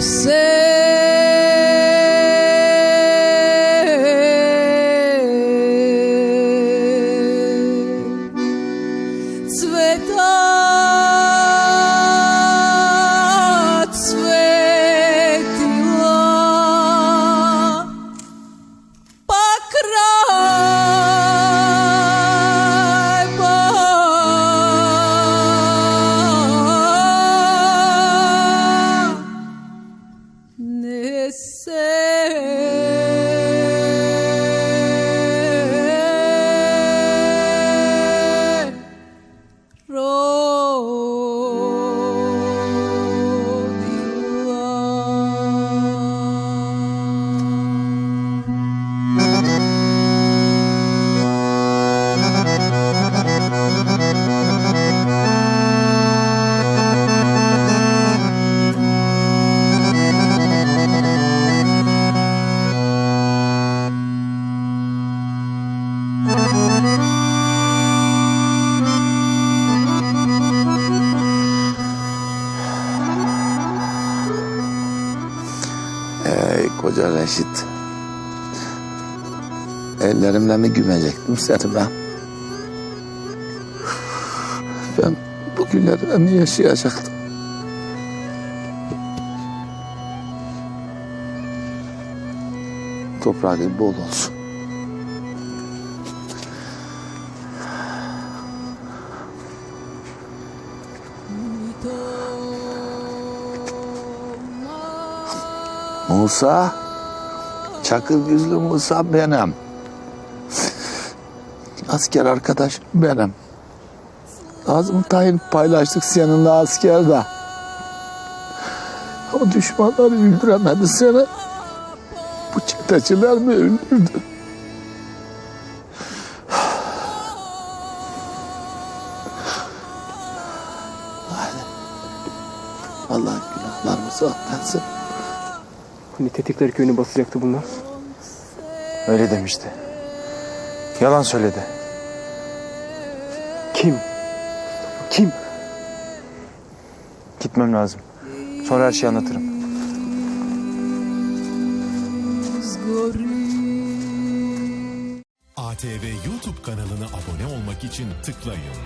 coração. Ey koca Reşit. Ellerimle mi gümecektim seni ben? Ben bu günleri mi yaşayacaktım? Toprağın bol olsun. Musa, çakıl yüzlü Musa benim. Asker arkadaş benim. Azım tayin paylaştık seninle askerde. O düşmanlar öldüremedi seni. Bu çeteciler mi öldürdü? Allah günahlarımızı affetsin. Hani Tetikler köyünü basacaktı bunlar. Öyle demişti. Yalan söyledi. Kim? Kim? Gitmem lazım. Sonra her şeyi anlatırım. ATV YouTube kanalına abone olmak için tıklayın.